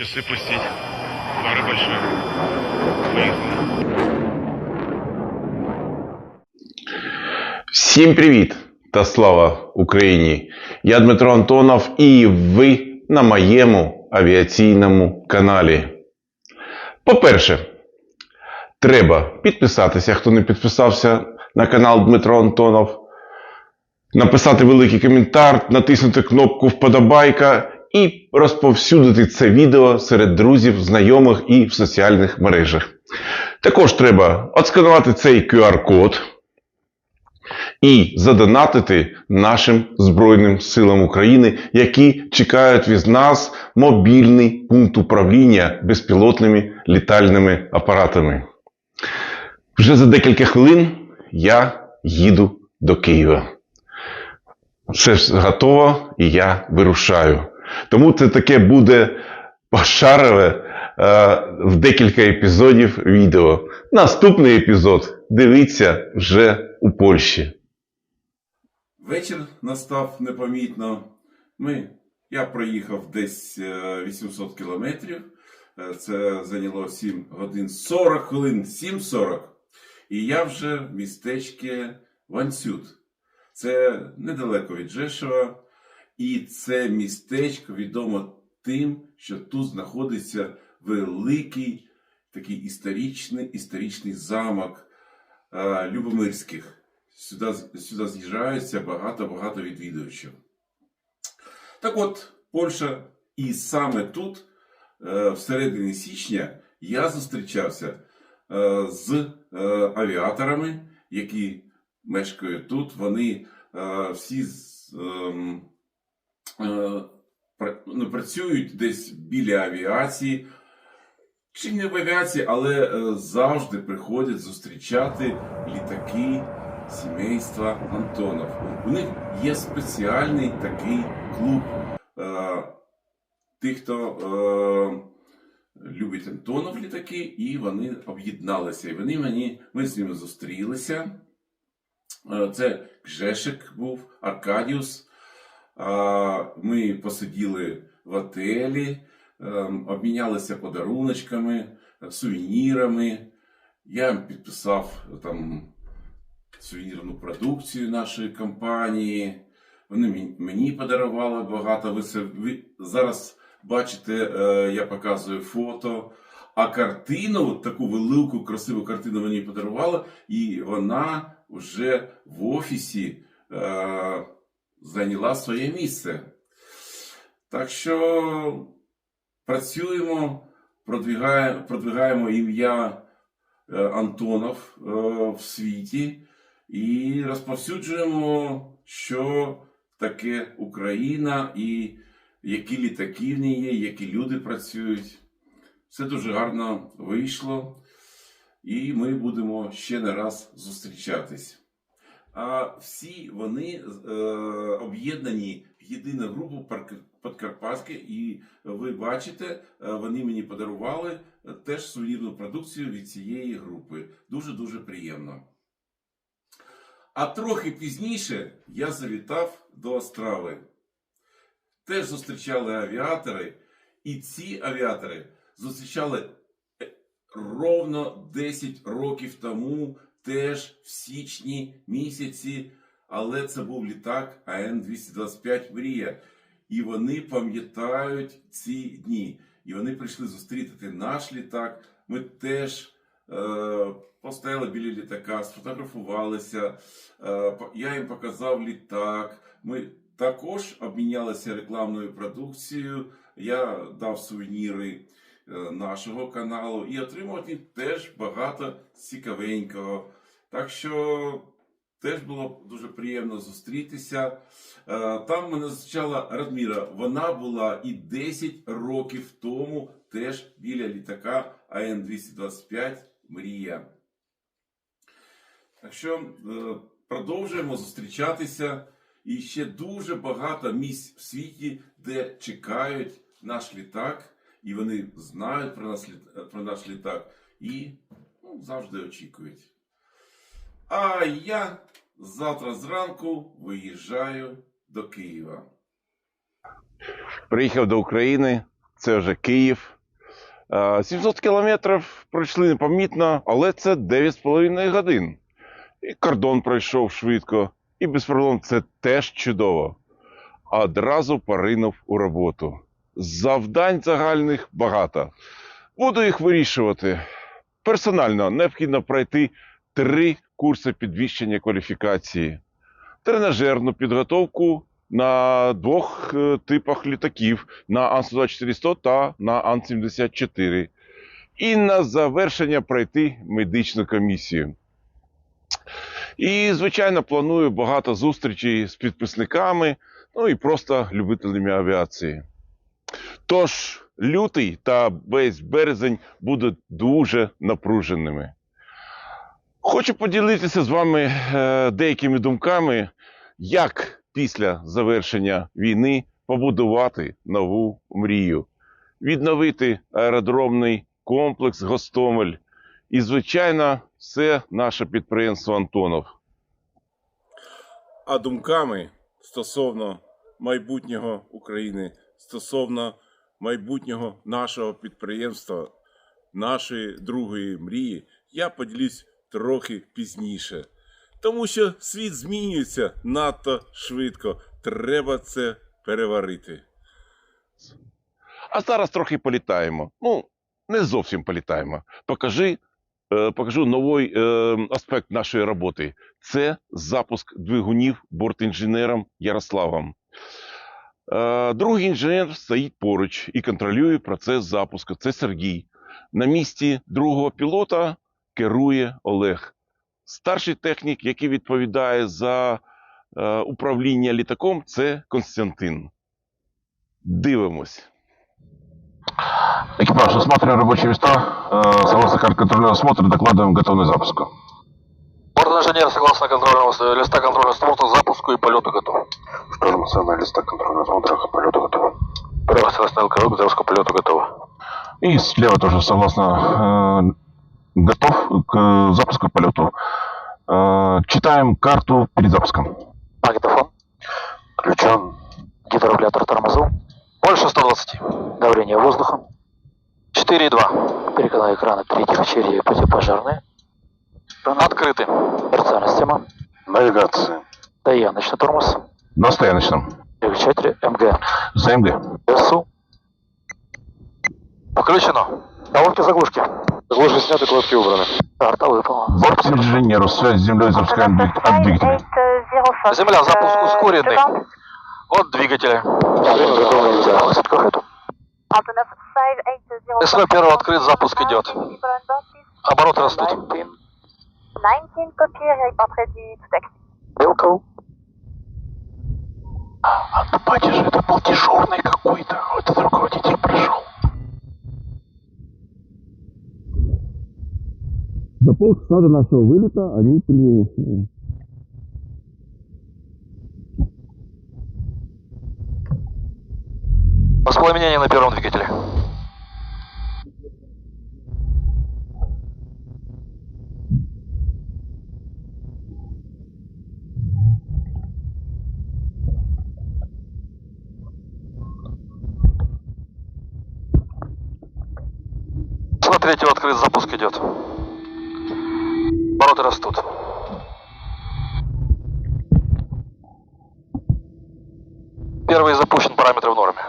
Часы пустить. Пара большая. Поехали. Всім привіт та слава Україні! Я Дмитро Антонов і ви на моєму авіаційному каналі. По-перше, треба підписатися, хто не підписався на канал Дмитро Антонов, написати великий коментар, натиснути кнопку Вподобайка і розповсюдити це відео серед друзів, знайомих і в соціальних мережах. Також треба отсканувати цей QR-код і задонатити нашим Збройним силам України, які чекають від нас мобільний пункт управління безпілотними літальними апаратами. Вже за декілька хвилин я їду до Києва. Все готово і я вирушаю. Тому це таке буде пошарове е, в декілька епізодів відео. Наступний епізод дивіться вже у Польщі. Вечір настав непомітно. Ми, я проїхав десь е, 800 кілометрів. Е, Це зайняло 7 годин 40 хвилин, 7.40. І я вже в містечці Ванцют. Це недалеко від Жешова. І це містечко відомо тим, що тут знаходиться великий такий історичний, історичний замок е, Любомирських. Сюди, сюди з'їжджаються багато-багато відвідувачів. Так от, Польща, і саме тут, е, в середині січня, я зустрічався е, з е, авіаторами, які мешкають тут. Вони е, всі е, працюють десь біля авіації. Чи не в авіації, але е, завжди приходять зустрічати літаки сімейства Антонов. У них є спеціальний такий клуб е, тих, хто е, любить Антонов літаки, і вони об'єдналися. І вони мені, ми з ними зустрілися. Е, Це Гжешик був, Аркадіус. Ми посиділи в отелі, ем, обмінялися подаруночками, сувенірами. Я підписав там сувенірну продукцію нашої компанії. Вони мені- мені подарували багато. Ви, це, ви зараз бачите, е, я показую фото. А картину, от таку велику, красиву картину мені подарували, і вона вже в офісі е, зайняла своє місце. Так що працюємо, продвигаємо, продвигаємо ім'я е, Антонов е, в світі і розповсюджуємо, що таке Україна і які літаки в ній є, які люди працюють. Все дуже гарно вийшло, і ми будемо ще не раз зустрічатись. А всі вони е, об'єднані в єдину групу Подкарпатське, і ви бачите, е, вони мені подарували е, теж сувенірну продукцію від цієї групи. Дуже дуже приємно. А трохи пізніше я завітав до Острави. Теж зустрічали авіатори, і ці авіатори зустрічали ровно 10 років тому, теж в січні місяці, але це був літак АН-225 Мрія. І вони пам'ятають ці дні. І вони прийшли зустріти наш літак. Ми теж е, постояли біля літака, сфотографувалися. Е, я їм показав літак. Ми також обмінялися рекламною продукцією. Я дав сувеніри нашого каналу і них теж багато цікавенького. Так що теж було дуже приємно зустрітися. Е, Там мене зустрічала Радміра. Вона була і 10 років тому теж біля літака АН-225 Мрія. Так що е, продовжуємо зустрічатися. І ще дуже багато місць в світі, де чекають наш літак, і вони знають про, нас, про наш літак і ну, завжди очікують. А я завтра зранку виїжджаю до Києва. Приїхав до України це вже Київ. Е, 700 кілометрів пройшли непомітно, але це 9,5 годин. І кордон пройшов швидко, і без проблем це теж чудово. Одразу поринув у роботу. Завдань загальних багато. Буду їх вирішувати. Персонально необхідно пройти три курси підвищення кваліфікації, тренажерну підготовку на двох е, типах літаків на Ан-124 та на Ан-74. І на завершення пройти медичну комісію. І, звичайно, планую багато зустрічей з підписниками, ну і просто любителями авіації. Тож, лютий та весь березень будуть дуже напруженими. Хочу поділитися з вами е, деякими думками, як після завершення війни побудувати нову мрію, відновити аеродромний комплекс Гостомель і, звичайно, все наше підприємство Антонов. А думками стосовно майбутнього України, стосовно майбутнього нашого підприємства, нашої другої мрії, я поділюсь трохи пізніше. Тому що світ змінюється надто швидко. Треба це переварити. А зараз трохи політаємо. Ну, не зовсім політаємо. Покажи, е, покажу новий е, аспект нашої роботи. Це запуск двигунів бортінженером Ярославом. Е, другий інженер стоїть поруч і контролює процес запуску. Це Сергій. На місці другого пілота керує Олег. Старший технік, який відповідає за е, управління літаком, це Константин. Дивимось. Экипаж, осматриваем рабочие места. Э, Согласно карте контрольного осмотра докладываем готовность к Борт-инженер, согласно контрольного листа контрольного осмотра, запуску и полету готов. Что же самое листа контрольного осмотра к полету готово. Право согласно ЛКВ к запуску полету готово. И слева тоже согласно э, готов к запуску к полету. Э, читаем карту перед запуском. Магнитофон. Включен. Гидрорегулятор тормозов. Больше 120. Давление воздуха. 4,2. Перекладные экраны третьих очередей противопожарные. Открыты. Мерцальная система. Навигация. Дояночный тормоз. На стояночном. Переключатель МГ. За МГ. СУ. Включено. Колодки заглушки. Заглушки сняты, колодки убраны. Карта выполнена. Борт инженеру. Связь с землей запускаем от двигателя. Земля, запуск ускоренный. От двигателя. СВ первый открыт, запуск идет. Обороты растут. 19 copy, reportrait du taxi. Белков. А на пати же это был дежурный какой-то. Вот этот руководитель пришел. За полчаса до нашего вылета они при... Воспламенение на первом двигателе. СВ третьего открыт, запуск идет. Обороты растут. Первый запущен, параметры в норме.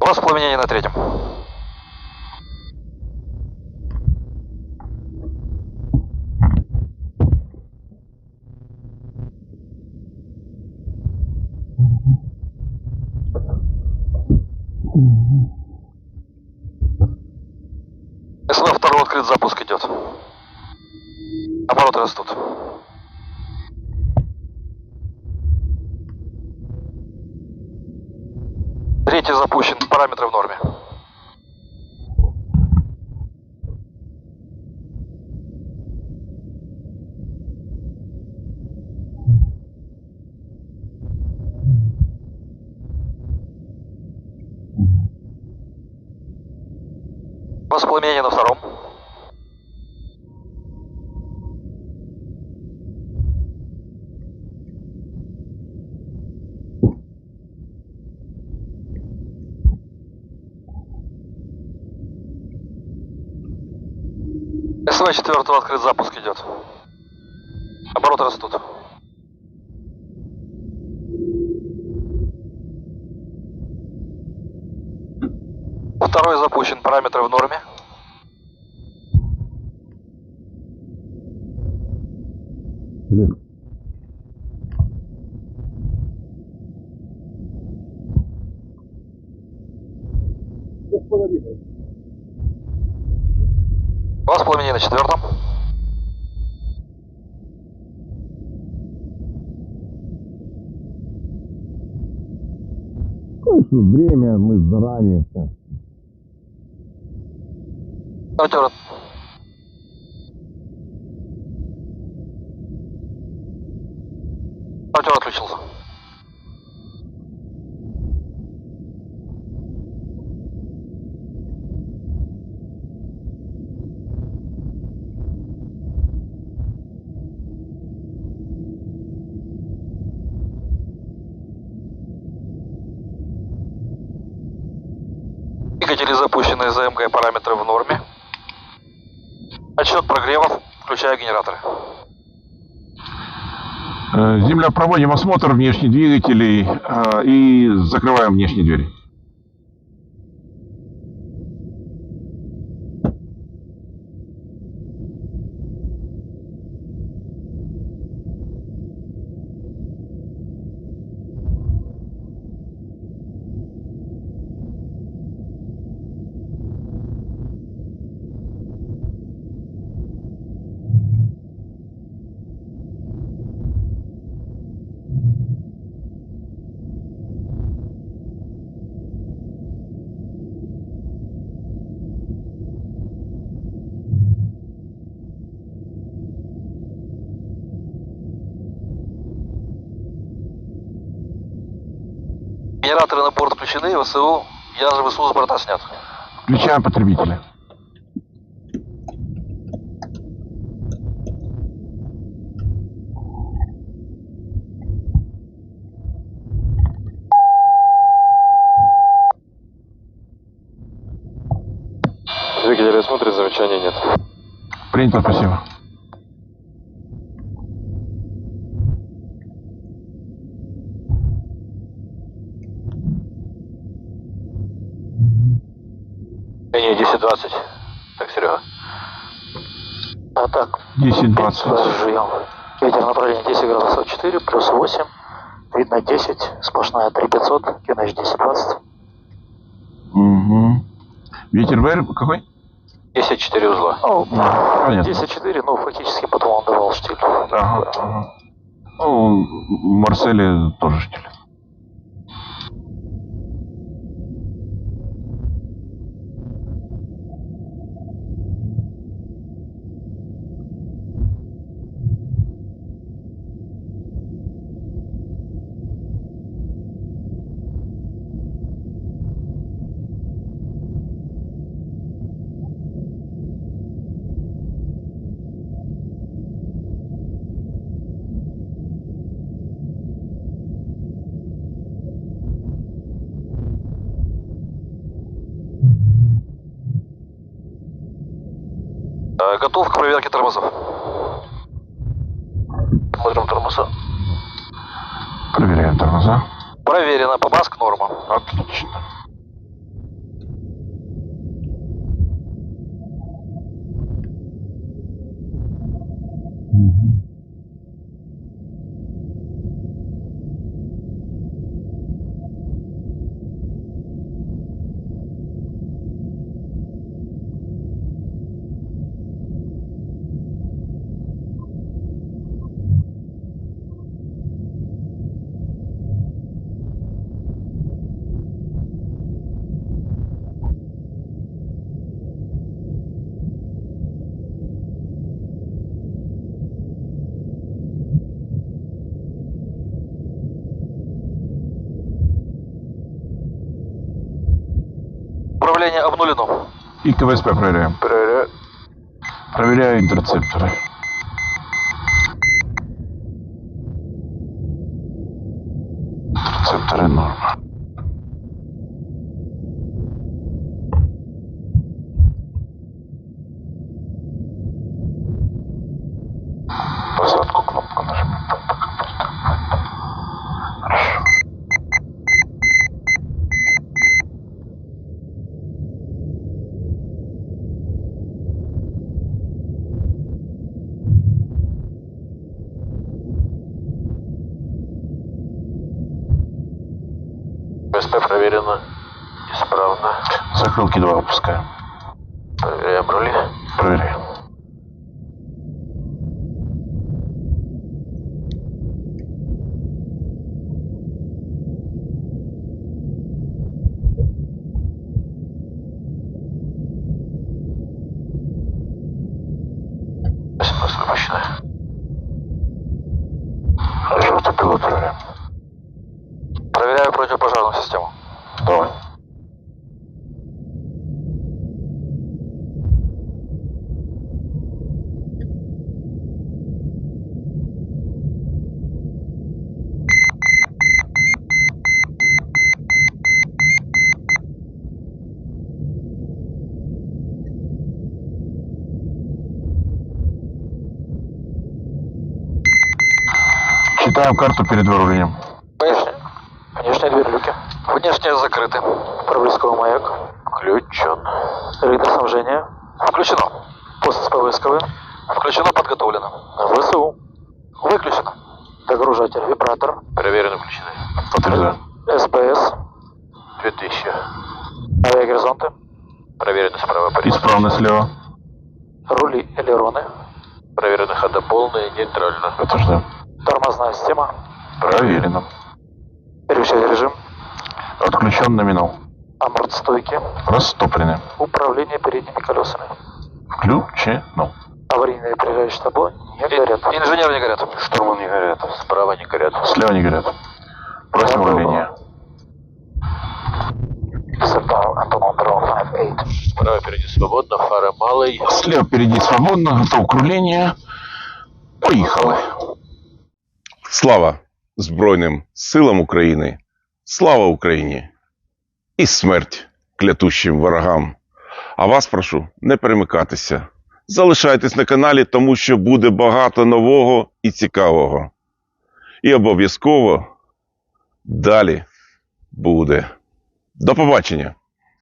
Воспламенение на третьем. СВ второй открыт, запуск идет. Обороты растут. Третий запущен, параметры в норме. Воспламенение на втором. СВ четвертого открыт запуск идет. Обороты растут. Второй запущен, параметры в норме. Вас пламени на четвертом. Конечно, время мы заранее. Протер. Протер отключился. АМГ параметры в норме. Отсчет прогревов, включая генераторы. Э, Земля, проводим осмотр внешних двигателей э, и закрываем внешние двери. Генераторы на борт включены, ВСУ, я же ВСУ с борта снят. Включаем потребителя. Двигатели смотрят, замечаний нет. Принято, спасибо. Не, 10-20. Так, Серега. А так, 10-20. Жуем. Ветер направление 10 градусов 4, плюс 8. Видно 10, сплошная 3500, QNH 1020. Угу. Ветер ВР какой? 10-4 узла. Ну, Понятно. 10-4, ну, фактически потом он давал штиль. Ага, ага. Ну, в Марселе тоже штиль. Готов к проверке тормозов. Смотрим тормоза. Проверяем тормоза. Проверено, по баск норма. Отлично. И КВСП проверяем. Проверяю. Проверяю интерцепторы. Интерцепторы норма. Закрылки два выпускаем. Э, рули. Проверяем. Читаем карту перед выруливанием. Внешние дверь люки. Внешние закрыты. Проблесковый маяк. Включен. Электроснабжение. Включено. Пост ПВСКВ. Включено, подготовлено. ВСУ. Выключено. Догружатель, вибратор. Проверено, включено. Подтверждаю. СПС. 2000. Авиагоризонты. Проверено справа по Исправно слева. Рули, элероны. Проверено хода полные, нейтрально. Подтверждаю. Тормозная система. Проверено. Переключатель режим. Отключен номинал. Амортстойки. Растоплены. Управление передними колесами. Включено. Аварийные приезжающие табло не горят. Инженер не горят. Штурман не горят. Справа не горят. Слева не горят. Просим управление. Справа впереди свободно, фара малый. Слева впереди свободно, готов к руления. Поїхали. Слава Збройним силам України! Слава Україні! І смерть клятущим ворогам! А вас прошу не перемикатися. Залишайтесь на каналі, тому що буде багато нового і цікавого. І обов'язково далі буде. До побачення!